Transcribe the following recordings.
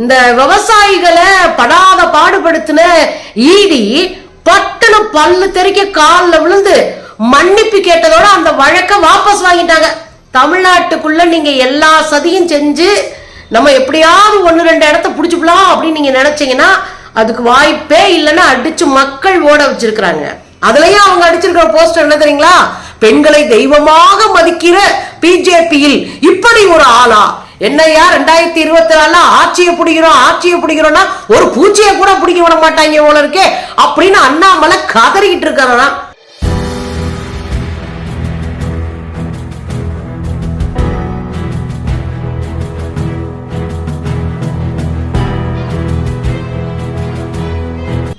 இந்த விவசாயிகளை படாத பாடுபடுத்தின ஈடி பட்டுன்னு பல்லு தெறிக்க காலில் விழுந்து மன்னிப்பு கேட்டதோட அந்த வழக்கை வாபஸ் வாங்கிட்டாங்க. தமிழ்நாட்டுக்குள்ள நீங்க எல்லா சதியும் செஞ்சு நம்ம எப்படியாவது ஒன்று ரெண்டு இடத்த பிடிச்சிக்கலாம் அப்படின்னு நீங்க நினைச்சீங்கன்னா அதுக்கு வாய்ப்பே இல்லைன்னு அடிச்சு மக்கள் ஓட வச்சிருக்கிறாங்க. அதுலயும் அவங்க அடிச்சிருக்கிற போஸ்டர் என்ன தெரியுங்களா? பெண்களை தெய்வமாக மதிக்கிற பிஜேபியில் இப்படி ஒரு ஆளா என்னையா ரெண்டாயிரத்தி இருபத்தி நாலுல ஆட்சியை பிடிக்கிறோம் ஆட்சியை பிடிக்கிறோம்னா ஒரு பூச்சியை கூட பிடிக்க விட மாட்டாங்க போல இருக்கே அப்படின்னு அண்ணாமலை கதறிக்கிட்டு இருக்காரா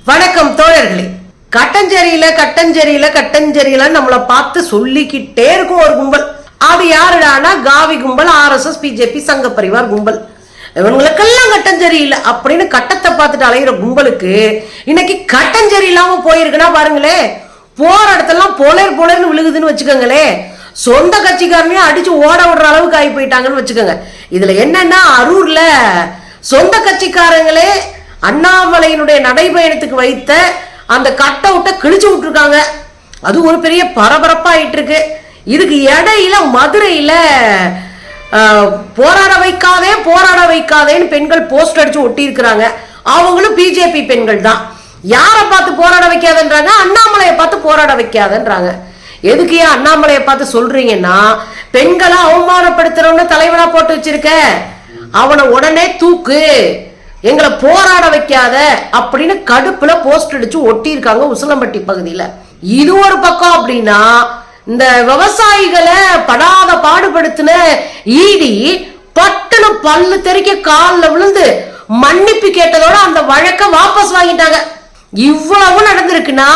வணக்கம் தோழர்களே. கட்டஞ்சேரியில கட்டஞ்சேரியில கட்டஞ்சேரியில நம்மளை பார்த்து சொல்லிக்கிட்டே இருக்கும் ஒரு கும்பல். அது யாருடானா? காவி கும்பல் ஆர்எஸ்எஸ் பிஜேபி சங்க பரிவார் கும்பல். இவங்களுக்கெல்லாம் கட்டஞ்சேரி அப்படின்னு கட்டத்தை பார்த்துட்டு அலையிற கும்பலுக்கு இன்னைக்கு கட்டஞ்சரி இல்லாம போயிருக்குன்னா பாருங்களேன் போற இடத்தெல்லாம் போலேர் போலேர்னு விழுகுதுன்னு வச்சுக்கோங்களே சொந்த கட்சிக்காரனையும் அடிச்சு ஓட விடுற அளவுக்கு ஆகி போயிட்டாங்கன்னு வச்சுக்கோங்க. இதுல என்னன்னா அரூர்ல சொந்த கட்சிக்காரங்களே அண்ணாமலையினுடைய நடைபயணத்துக்கு வைத்த அந்த கட்டவுட்டை கிழிச்சு விட்டுருக்காங்க. அது ஒரு பெரிய பரபரப்பாயிட்டு இருக்கு. இதுக்கு இடையில மதுரையில போராட வைக்காதே போராட வைக்காதேன்னு பெண்கள் போஸ்ட் அடிச்சு ஒட்டி இருக்கிறாங்க அவங்களும் பிஜேபி பெண்கள் தான். யாரை பார்த்து போராட வைக்காதன்றாங்க? அண்ணாமலையை பார்த்து போராட வைக்காதன்றாங்க. எதுக்கு ஏன் அண்ணாமலையை பார்த்து சொல்றீங்கன்னா பெண்களை அவமானப்படுத்துறவன தலைவனா போட்டு வச்சிருக்க. அவனை உடனே தூக்கு. எங்களை போராட வைக்காத அப்படின்னு கடுப்புல போஸ்ட் அடிச்சு ஒட்டி இருக்காங்க உசிலம்பட்டி பகுதியில. இது ஒரு பக்கம் அப்படின்னா இந்த விவசாயிகளை படாத பாடுபடுத்தின ஈடி பட்டுன்னு பல்லு தெறிக்க காலில் விழுந்து மன்னிப்பு கேட்டதோட அந்த வழக்கை வாபஸ் வாங்கிட்டாங்க. இவ்வளவு நடந்திருக்குன்னா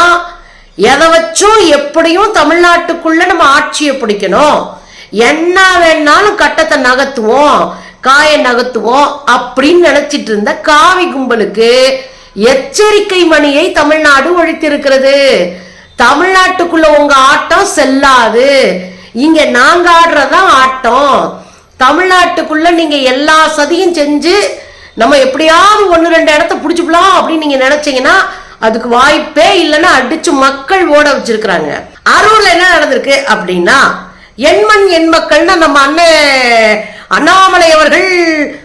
எதை வச்சும் எப்படியும் தமிழ்நாட்டுக்குள்ள நம்ம ஆட்சியை பிடிக்கணும். என்ன வேணாலும் கட்டத்தை நகர்த்துவோம் காய நகர்த்துவோம் அப்படின்னு நினைச்சிட்டு இருந்த காவி கும்பலுக்கு எச்சரிக்கை மணியை தமிழ்நாடு ஒழித்திருக்கிறது. தமிழ்நாட்டுக்குள்ள உங்க ஆட்டம் செல்லாது. இங்க நாங்க ஆடுறதான் ஆட்டம். தமிழ்நாட்டுக்குள்ள நீங்க எல்லா சதியும் செஞ்சு நம்ம எப்படியாவது ஒன்று ரெண்டு இடத்த பிடிச்சிக்கலாம் அப்படின்னு நீங்க நினைச்சீங்கன்னா அதுக்கு வாய்ப்பே இல்லைன்னா அடிச்சு மக்கள் ஓட வச்சிருக்கிறாங்க. அரூர்ல என்ன நடந்திருக்கு அப்படின்னா எண்மண் எண் மக்கள்னா நம்ம அண்ணன் அண்ணாமலை அவர்கள்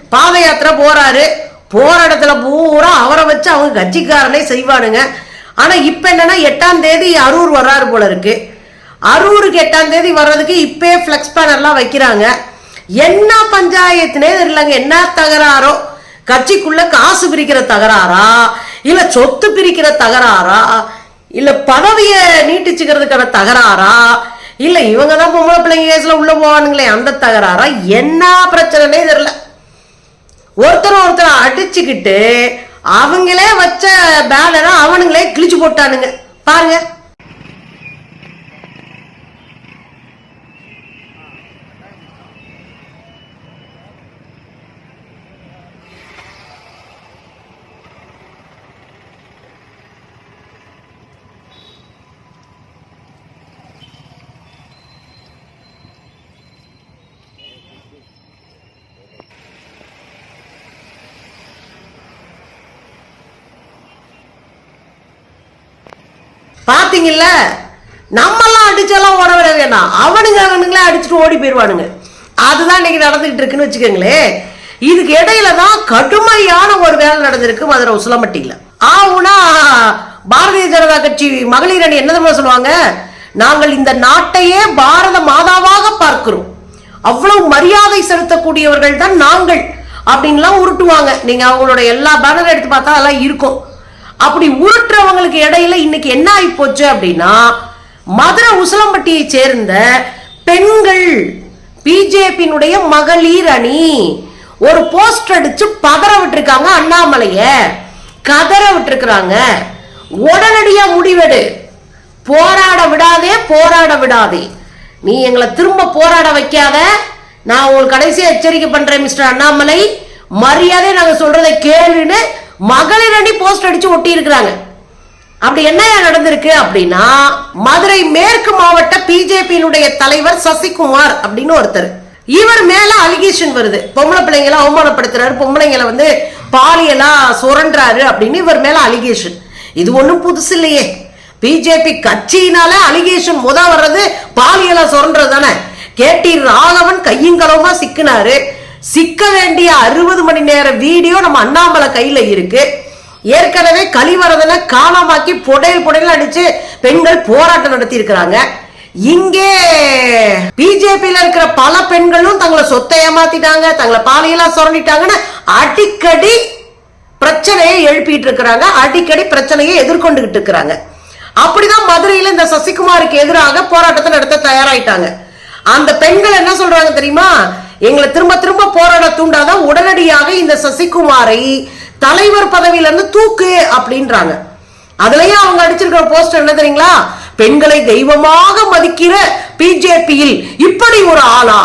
பாத யாத்திரை போறாரு. போற இடத்துல பூரா அவரை வச்சு அவங்க கட்சிக்காரனே செய்வானுங்க. ஆனா இப்ப என்னன்னா எட்டாம் தேதி அரூர் வர்றாரு போல இருக்கு. அரூருக்கு எட்டாம் தேதி வர்றதுக்கு இப்பே ஃப்ளெக்ஸ் பேனர்லாம் வைக்கிறாங்க. என்ன பஞ்சாயத்துனே தெரியலங்க. என்ன தகராறோ? கட்சிக்குள்ள காசு பிரிக்கிற தகராறா? இல்ல சொத்து பிரிக்கிற தகராறா? இல்ல பதவிய நீட்டிச்சுக்கிறதுக்கான தகராறா? இல்ல இவங்க தான் பொம்பளை பிள்ளைங்க கேஸ்ல உள்ள போவானுங்களே அந்த தகராறா? என்ன பிரச்சனைனே தெரியல. ஒருத்தர் ஒருத்தர் அடிச்சுக்கிட்டு அவங்களே வச்ச பேனரை அவனுங்களே கிழிச்சு போட்டானுங்க. பாருங்க. பார்த்தீங்கல்ல நம்மெல்லாம் அடிச்செல்லாம் ஓட விட வேணாம். அவனுங்க அவனுங்களே அடிச்சுட்டு ஓடி போயிடுவானுங்க அதுதான் இன்னைக்கு நடந்துகிட்டு இருக்குன்னு வச்சுக்கோங்களேன் இதுக்கு இடையில தான் கடுமையான ஒரு வேலை நடந்திருக்கு மதுரை உசிலம்பட்டியில. ஆவுனா பாரதிய ஜனதா கட்சி மகளிர் அணி என்ன சொல்லுவாங்க? நாங்கள் இந்த நாட்டையே பாரத மாதாவாக பார்க்கிறோம். அவ்வளவு மரியாதை செலுத்தக்கூடியவர்கள் தான் நாங்கள். அப்படின்லாம் உருட்டுவாங்க. நீங்க அவங்களோட எல்லா பேனர் எடுத்து பார்த்தா அதெல்லாம் இருக்கும். அப்படி உருட்டுறவங்களுக்கு இடையில இன்னைக்கு என்ன ஆகி போச்சு அப்படின்னா மதுரை உசிலம்பட்டியை சேர்ந்த பெண்கள் பிஜேபியினுடைய மகளிர் அணி ஒரு போஸ்டர் அடிச்சு பதற விட்டுருக்காங்க அண்ணாமலைய. கதற விட்டுருக்குறாங்க. உடனடியா முடிவெடு. போராட விடாதே போராட விடாதே. நீ எங்களை திரும்ப போராட வைக்காத. நான் உங்களுக்கு கடைசி எச்சரிக்கை பண்றேன் மிஸ்டர் அண்ணாமலை. மரியாதை நாங்க சொல்றதை கேளுன்னு மகளிர் அணி போஸ்ட் அடிச்சு ஒட்டி இருக்கிறாங்க அப்படி என்ன நடந்திருக்கு அப்படின்னா மதுரை மேற்கு மாவட்ட பிஜேபியினுடைய தலைவர் சசிகுமார் அப்படின்னு ஒருத்தர். இவர் மேல அலிகேஷன் வருது. பொம்பளை பிள்ளைங்களை அவமானப்படுத்துறாரு. பொம்பளைங்களை வந்து பாலியலா சுரண்டாரு அப்படின்னு இவர் மேல அலிகேஷன். இது ஒண்ணும் புதுசு இல்லையே. பிஜேபி கட்சியினால அலிகேஷன் முத வர்றது பாலியலா சுரண்டது தானே. கேடி ராகவன் கையங்கலமா சிக்கினாரு. சிக்க வேண்டிய அறுபது மணி நேர வீடியோ நம்ம அண்ணாமலை கையில இருக்கு. ஏற்கனவே கழிவரதனை காலமாக்கி புடையல் புடையல் அடிச்சு பெண்கள் போராட்டம் நடத்தி இருக்கிறாங்க இங்கே பிஜேபியில இருக்கிற பல பெண்களும் தங்களை சொத்தை ஏமாத்திட்டாங்க தங்களை பாலியலா சுரண்டிட்டாங்கன்னு அடிக்கடி பிரச்சனையை எழுப்பிட்டு இருக்கிறாங்க அடிக்கடி பிரச்சனையை எதிர்கொண்டுகிட்டு இருக்கிறாங்க. அப்படிதான் மதுரையில இந்த சசிகுமாருக்கு எதிராக போராட்டத்தை நடத்த தயாராயிட்டாங்க. அந்த பெண்கள் என்ன சொல்றாங்க தெரியுமா? எங்களை திரும்ப திரும்ப போராட தூண்டாதான் உடனடியாக இந்த சசிகுமாரை தலைவர் பதவியிலிருந்து தூக்கு அப்படின்றாங்க. அதுலயே அவங்க அடிச்சிருக்கிற போஸ்டர் என்ன தெரியுங்களா? பெண்களை தெய்வமாக மதிக்கிற பிஜேபியில் இப்படி ஒரு ஆளா?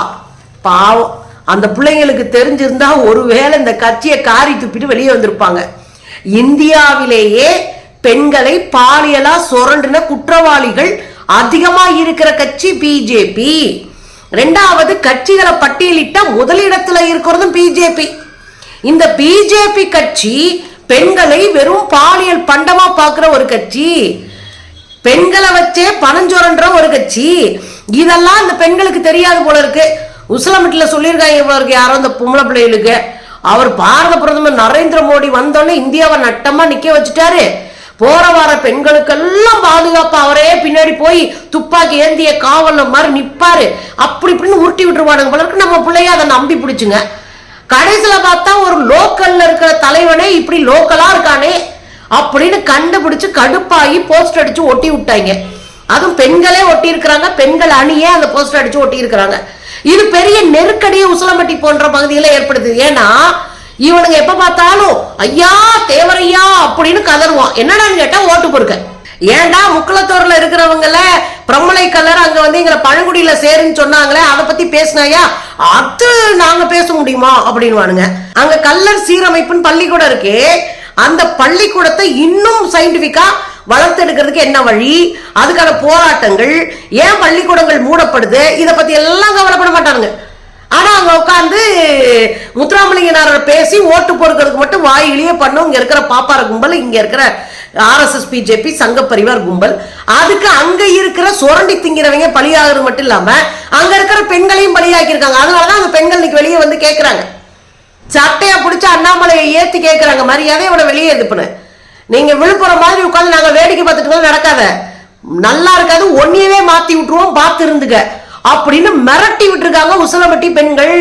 பாவம். அந்த பிள்ளைங்களுக்கு தெரிஞ்சிருந்தா ஒருவேளை இந்த கட்சியை காரி துப்பிட்டு வெளியே வந்திருப்பாங்க. இந்தியாவிலேயே பெண்களை பாலியலா சுரண்டின குற்றவாளிகள் அதிகமா இருக்கிற கட்சி பிஜேபி. ரெண்டாவது கட்சிகளை பட்டியலிட்ட முதலிடத்துல இருக்கிறதும் பிஜேபி. இந்த பிஜேபி கட்சி பெண்களை வெறும் பாலியல் பண்டமா பாக்குற ஒரு கட்சி பெண்களை வச்சே பணம் ஒரு கட்சி. இதெல்லாம் இந்த பெண்களுக்கு தெரியாது போல இருக்கு. உசிலமிட்டில் சொல்லியிருக்காங்க இவ்வளோ இருக்கு யாரோ இந்த பொம்பளை பிள்ளைகளுக்கு. அவர் பாரத பிரதமர் நரேந்திர மோடி வந்தோடனே இந்தியாவை நட்டமா நிக்க வச்சுட்டாரு. போற வர பெண்களுக்கெல்லாம் பாதுகாப்பு அவரே பின்னாடி போய் துப்பாக்கி ஏந்திய காவல்ல மாதிரி நிப்பாரு. அப்படி இப்படின்னு உருட்டி விட்டுருவானுங்க போல நம்ம பிள்ளைய அதை நம்பி பிடிச்சுங்க. கடைசியில பார்த்தா ஒரு லோக்கல்ல இருக்கிற தலைவனே இப்படி லோக்கலா இருக்கானே அப்படின்னு கண்டுபிடிச்சு கடுப்பாகி போஸ்டர் அடிச்சு ஒட்டி விட்டாங்க. அதுவும் பெண்களே ஒட்டி இருக்கிறாங்க. பெண்கள் அணியே அந்த போஸ்டர் அடிச்சு ஒட்டி இருக்கிறாங்க. இது பெரிய நெருக்கடியை உசிலம்பட்டி போன்ற பகுதியில ஏற்படுது. ஏன்னா இவனுங்க எப்ப பார்த்தாலும் ஐயா தேவரையா அப்படின்னு கதறுவான். என்னடான்னு கேட்டா ஓட்டு பொறுக்க. ஏன்டா முக்குளத்தூர்ல இருக்கிறவங்கள பிரம்மலை கலர் அங்க வந்து எங்களை பழங்குடியில சேருன்னு சொன்னாங்களே அதை பத்தி பேசினாயா? அது நாங்க பேச முடியுமா? அப்படின்வானுங்க அங்க கல்லர் சீரமைப்புன்னு பள்ளிக்கூடம் இருக்கு அந்த பள்ளிக்கூடத்தை இன்னும் சயின்டிபிக்கா வளர்த்தெடுக்கிறதுக்கு என்ன வழி? அதுக்கான போராட்டங்கள் ஏன் பள்ளிக்கூடங்கள் மூடப்படுது? இதை பத்தி எல்லாம் கவலைப்பட மாட்டாங்க ஆனா அங்க உட்காந்து முத்துராமலிங்கனார பேசி ஓட்டு பொறுக்கிறதுக்கு மட்டும் வாயிலேயே பண்ணும். இங்க இருக்கிற பாப்பார கும்பல் இங்க இருக்கிற ஆர்எஸ்எஸ் பிஜேபி சங்க பரிவார் கும்பல். அதுக்கு அங்க இருக்கிற சுரண்டி திங்கிறவங்க பலியாகிறது மட்டும் இல்லாம அங்க இருக்கிற பெண்களையும் பலியாக்கி இருக்காங்க அதனாலதான் அந்த பெண்கள் இன்னைக்கு வெளியே வந்து கேட்குறாங்க சட்டையை பிடிச்சி அண்ணாமலையை ஏத்தி கேட்குறாங்க மரியாதையோட வெளியே எதுப்புன்னு நீங்க விழுப்புரம் மாதிரி உட்காந்து நாங்க வேடிக்கை பார்த்துட்டு நடக்காத. நல்லா இருக்காது ஒன்னையவே மாத்தி விட்டுருவோம் பார்த்து இருந்துக்க. அப்படின்னு மிரட்டி விட்டுருக்காங்க உசலமட்டி பெண்கள்.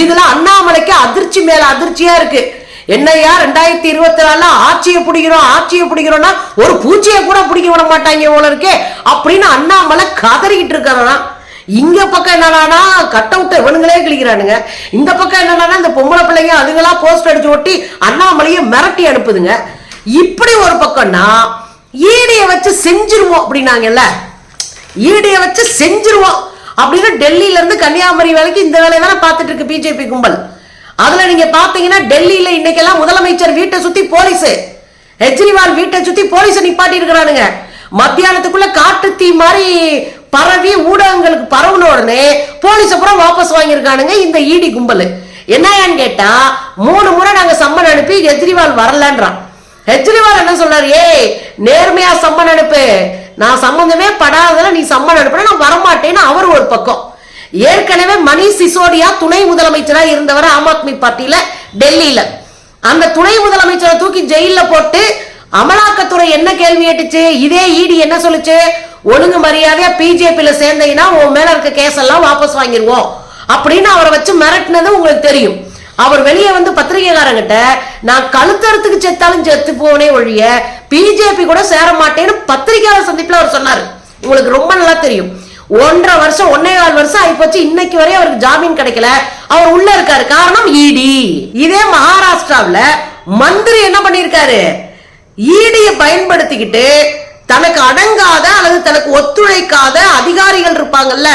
இதுல அண்ணாமலைக்கு அதிர்ச்சி மேல அதிர்ச்சியா இருக்கு. என்னையா ரெண்டாயிரத்தி இருபத்தி நாலுல ஆட்சியை பிடிக்கிறோம் ஆட்சியை பிடிக்கிறோம்னா ஒரு பூச்சியை கூட பிடிக்க விட மாட்டாங்க போல இருக்கே அப்படின்னு அண்ணாமலை கதறிக்கிட்டு இருக்காராம். இங்க பக்கம் என்னடானா கட் அவுட்டை இவனுங்களே கிழிக்கிறானுங்க. இந்த பக்கம் என்னடானா இந்த பொம்பளை பிள்ளைங்க அதுங்களா போஸ்ட் அடிச்சு ஒட்டி அண்ணாமலையை மிரட்டி அனுப்புதுங்க. இப்படி ஒரு பக்கம்னா ஈடியை வச்சு செஞ்சிருவோம் அப்படின்னாங்கல்ல. ஈடியை வச்சு செஞ்சிருவோம். அப்படின்னு டெல்லியில இருந்து கன்னியாகுமரி வேலைக்கு இந்த வேலையை தானே பார்த்துட்டு இருக்கு பிஜேபி கும்பல். அதுல நீங்க பாத்தீங்கன்னா டெல்லியில இன்னைக்கெல்லாம் முதலமைச்சர் வீட்டை சுத்தி போலீஸ். கெஜ்ரிவால் வீட்டை சுத்தி போலீஸ் நிப்பாட்டி இருக்கிறானுங்க. மத்தியானத்துக்குள்ள காட்டு தீ மாதிரி பரவி ஊடகங்களுக்கு பரவுன உடனே போலீஸ் அப்புறம் வாபஸ் வாங்கியிருக்கானுங்க இந்த ஈடி கும்பல். என்னன்னு கேட்டா மூணு முறை நாங்க சம்மன் அனுப்பி கெஜ்ரிவால் வரலன்றான். கெஜ்ரிவால் என்ன சொல்றாரு? ஏய் நேர்மையா சம்மன் அனுப்பு. நான் சம்மந்தமே படாததுல நீ சம்மன் அனுப்புனா நான் வரமாட்டேன்னு அவர் ஒரு பக்கம். ஏற்கனவே மணி சிசோடியா துணை முதலமைச்சராக இருந்தவர் ஆம் ஆத்மி பார்ட்டியில டெல்லியில. அந்த துணை முதலமைச்சரை தூக்கி ஜெயில போட்டு அமலாக்கத்துறை என்ன கேள்வி கேட்டுச்சு? இதே இடி என்ன சொல்லுச்சு? ஒழுங்கு மரியாதையா பிஜேபியில சேர்ந்தீங்கன்னா உன் மேல இருக்க கேஸ் எல்லாம் வாபஸ் வாங்கிடுவோம் அப்படின்னு அவரை வச்சு மிரட்டினது உங்களுக்கு தெரியும். அவர் வெளியே வந்து பத்திரிகைக்காரங்கிட்ட நான் கழுத்தறத்துக்கு செத்தாலும் செத்து போனே ஒழிய பிஜேபி கூட சேர மாட்டேன்னு பத்திரிகையாளர் சந்திப்புல அவர் சொன்னாரு. உங்களுக்கு ரொம்ப நல்லா தெரியும். ஒன்றரை வருஷம் ஒன்னே கால் வருஷம் ஆயிப்போச்சு. இன்னைக்கு வரையும் அவருக்கு ஜாமீன் கிடைக்கல. அவர் உள்ள இருக்காரு. காரணம் இடி. இதே மகாராஷ்டிராவுல மந்திரி என்ன பண்ணிருக்காரு ஈடியை பயன்படுத்திக்கிட்டு தனக்கு அடங்காத அல்லது தனக்கு ஒத்துழைக்காத அதிகாரிகள் இருப்பாங்கல்ல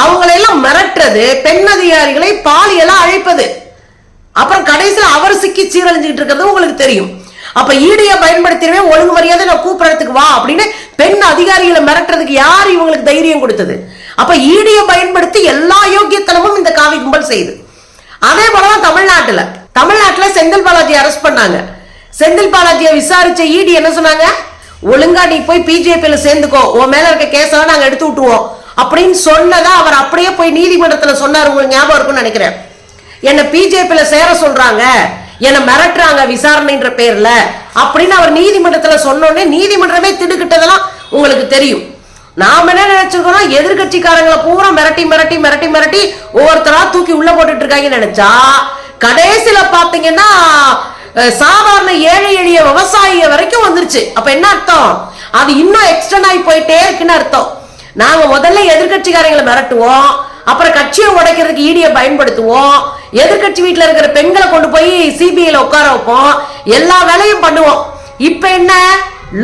அவங்களையெல்லாம் மிரட்டுறது பெண் அதிகாரிகளை பாலியெல்லாம் அழைப்பது. அப்புறம் கடைசியில் அவர் சிக்கி சீரழிஞ்சுக்கிட்டு இருக்கிறது உங்களுக்கு தெரியும். அப்ப ஈடிய பயன்படுத்தினவே ஒழுங்கு மரியாதை நான் கூப்பிடறதுக்கு வா அப்படின்னு பெண் அதிகாரிகளை மிரட்டுறதுக்கு யார் இவங்களுக்கு தைரியம் கொடுத்தது? அப்ப ஈடிய பயன்படுத்தி எல்லா யோக்கியத்தனமும் இந்த காவி கும்பல் செய்யுது. அதே போலதான் தமிழ்நாட்டுல. தமிழ்நாட்டுல செந்தில் பாலாஜி அரெஸ்ட் பண்ணாங்க. செந்தில் பாலாஜியை விசாரிச்ச இடி என்ன சொன்னாங்க? ஒழுங்கா நீ போய் பிஜேபியில சேர்ந்துக்கோ. உன் மேல இருக்க கேஸெல்லாம் நாங்க எடுத்து விட்டுருவோம். அப்படின்னு சொன்னதா அவர் அப்படியே போய் நீதிமன்றத்துல சொன்னார் உங்களுக்கு ஞாபகம் இருக்கும்னு நினைக்கிறேன். என்ன பிஜேபியில சேர சொல்றாங்க. என்ன மிரட்டுறாங்க விசாரணைன்ற பேர்ல. அப்படின்னு அவர் நீதிமன்றத்துல சொன்னோடனே நீதிமன்றமே திடுக்கிட்டதெல்லாம் உங்களுக்கு தெரியும். நாம என்ன நினைச்சிருக்கோம் எதிர்கட்சிக்காரங்களை பூரா மிரட்டி மிரட்டி மிரட்டி மிரட்டி ஒவ்வொருத்தரா தூக்கி உள்ள போட்டுட்டு இருக்காங்கன்னு நினைச்சா கடைசியில பாத்தீங்கன்னா சாதாரண ஏழை எளிய விவசாயிய வரைக்கும் வந்துருச்சு. அப்ப என்ன அர்த்தம்? அது இன்னும் எக்ஸ்டெண்ட் ஆகி போயிட்டே இருக்குன்னு அர்த்தம். நாங்க முதல்ல எதிர்கட்சிக்காரங்களை மிரட்டுவோம். அப்புறம் கட்சியை உடைக்கிறதுக்கு ஈடிய பயன்படுத்துவோம். எதிர்கட்சி வீட்டில் இருக்கிற பெண்களை கொண்டு போய் சிபிஐல உட்கார வைப்போம். எல்லா வேலையும் பண்ணுவோம். இப்ப என்ன?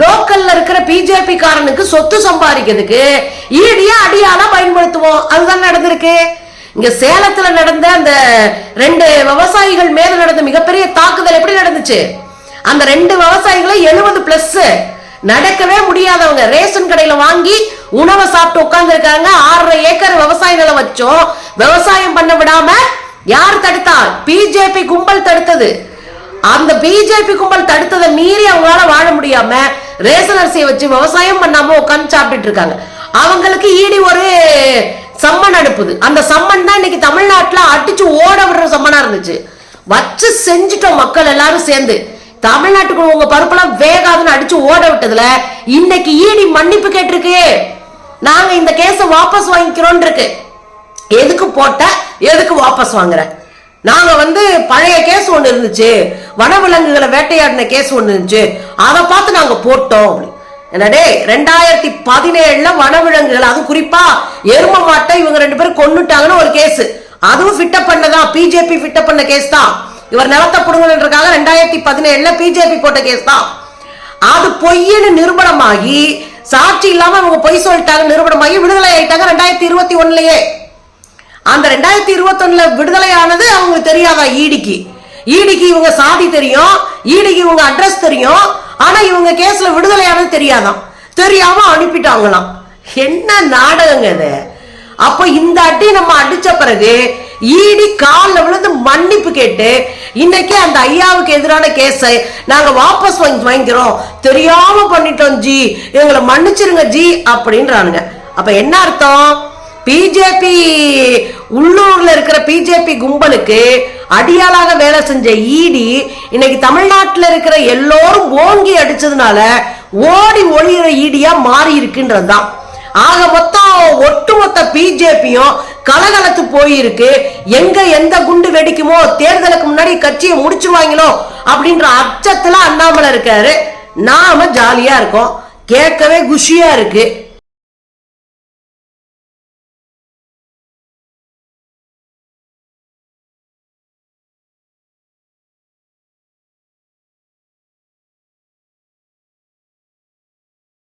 லோக்கல்ல இருக்கிற பிஜேபி காரனுக்கு சொத்து சம்பாதிக்கிறதுக்கு ஈடியா அடியால பயன்படுத்துவோம். அதுதான் நடந்திருக்கு. இங்க சேலத்துல நடந்த அந்த ரெண்டு விவசாயிகள் மேல நடந்த மிகப்பெரிய தாக்குதல் எப்படி நடந்துச்சு? அந்த ரெண்டு விவசாயிகளை எழுபது பிளஸ் நடக்கவே முடியாதவங்க ரேஷன் கடையில வாங்கி உணவை சாப்பிட்டு உட்கார்ந்து இருக்காங்க ஆறரை ஏக்கர் விவசாய நிலம் வச்சோம். விவசாயம் பண்ண விடாம யார் தடுத்தா பிஜேபி கும்பல் தடுத்தது. அந்த பிஜேபி கும்பல் தடுத்ததை மீறி அவங்களால வாழ முடியாம ரேசன் அரிசியை வச்சு விவசாயம் பண்ணாம உட்காந்து சாப்பிட்டுட்டு இருக்காங்க. அவங்களுக்கு ஈடி ஒரு சம்மன் அனுப்புது. அந்த சம்மன் தான் இன்னைக்கு தமிழ்நாட்டுல அடிச்சு ஓட விடுற சம்மனா இருந்துச்சு. வச்சு செஞ்சுட்டோம் மக்கள் எல்லாரும் சேர்ந்து. தமிழ்நாட்டுக்குள்ள உங்க பருப்பெல்லாம் வேகாதுன்னு அடிச்சு ஓட விட்டதுல இன்னைக்கு ஈடி மன்னிப்பு கேட்டிருக்கு. நாங்க இந்த கேஸ வாபஸ் வாங்கிக்கிறோம் இருக்கு. எதுக்கு போட்ட எதுக்கு வாபஸ் வாங்குற? நாங்க வந்து பழைய கேஸ் ஒண்ணு இருந்துச்சு. வனவிலங்குகளை வேட்டையாடின கேஸ் ஒண்ணு இருந்துச்சு. அதை பார்த்து நாங்க போட்டோம் என்னடே ரெண்டாயிரத்தி பதினேழுல வனவிலங்குகள் அதுவும் குறிப்பா எரும மாட்டை இவங்க ரெண்டு பேரும் கொன்னுட்டாங்கன்னு ஒரு கேஸ். அதுவும் ஃபிட்டப் பண்ணதான் பிஜேபி ஃபிட்டப் பண்ண கேஸ் தான். இவர் நிலத்தை புடுங்கன்றக்காக ரெண்டாயிரத்தி பதினேழுல பிஜேபி போட்ட கேஸ் தான். அது பொய்ன்னு நிரூபணமாகி சாட்சி இல்லாம இவங்க பொய் சொல்லிட்டாங்க நிரூபணமாகி விடுதலை ஆயிட்டாங்க ரெண்டாயிரத்தி இருபத்தி ஒண்ணுலயே. அந்த ரெண்டாயிரத்தி இருபத்தொன்னுல விடுதலை ஆனது அவங்களுக்கு தெரியாதா ஈடிக்கு? ஈடிக்கு இவங்க சாதி தெரியும் ஈடிக்கு இவங்க அட்ரஸ் தெரியும் ஆனா இவங்க கேஸ்ல விடுதலையானது தெரியாதான் தெரியாம அனுப்பிட்டாங்களாம். என்ன நாடகங்க இது? அப்ப இந்த அடி நம்ம அடிச்ச பிறகு ஈடி காலில் விழுந்து மன்னிப்பு கேட்டு இன்னைக்கு அந்த ஐயாவுக்கு எதிரான கேஸை நாங்க வாபஸ் வாங்கி வாங்கிக்கிறோம். தெரியாம பண்ணிட்டோம் ஜி. எங்களை மன்னிச்சிருங்க ஜி அப்படின்றானுங்க. அப்ப என்ன அர்த்தம்? பிஜேபி உள்ளூர்ல இருக்கிற பிஜேபி கும்பலுக்கு அடியாளாக வேலை செஞ்ச ஈடி இன்னைக்கு தமிழ்நாட்டில் இருக்கிற எல்லோரும் ஓங்கி அடிச்சதுனால ஓடி ஒளியிற ஈடியா மாறி இருக்குன்றதுதான். ஆக மொத்தம் ஒட்டுமொத்த பிஜேபியும் கலகலத்து போயிருக்கு. எங்க எந்த குண்டு வெடிக்குமோ தேர்தலுக்கு முன்னாடி கட்சியை முடிச்சிருவாங்களோ அப்படின்ற அச்சத்துல அண்ணாமலை இருக்காரு. நாம ஜாலியா இருக்கோம். கேட்கவே குஷியா இருக்கு.